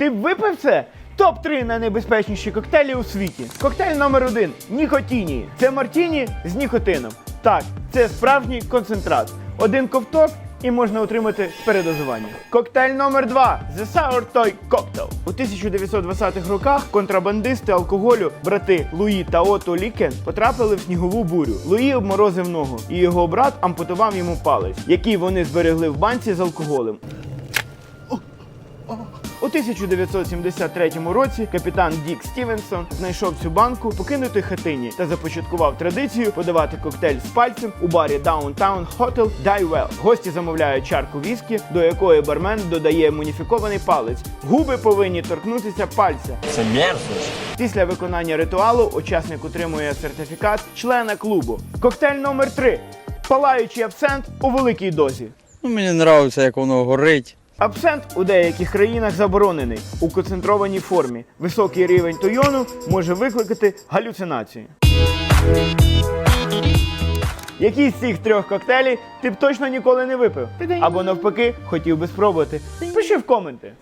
Ти б випив це? Топ-3 найнебезпечніші коктейлі у світі. Коктейль номер один Нікотіні. Це мартіні з нікотином. Так, це справжній концентрат. Один ковток і можна отримати передозування. Коктейль номер 2 The Sour Toy Cocktail. У 1920-х роках контрабандисти алкоголю, брати Луї та Ото Лікен, потрапили в снігову бурю. Луї обморозив ногу, і його брат ампутував йому палець, який вони зберегли в банці з алкоголем. У 1973 році капітан Дік Стівенсон знайшов цю банку в покинутій хатині та започаткував традицію подавати коктейль з пальцем у барі Downtown Hotel Die Well. Гості замовляють чарку віскі, до якої бармен додає муніфікований палець. Губи повинні торкнутися пальця. Це мерзость. Після виконання ритуалу учасник отримує сертифікат члена клубу. Коктейль номер 3 Палаючий абсент у великій дозі. Ну, мені подобається, як воно горить. Абсент у деяких країнах заборонений у концентрованій формі. Високий рівень тойону може викликати галюцинації. Який з цих трьох коктейлів ти б точно ніколи не випив? Або навпаки, хотів би спробувати? Пиши в коменти.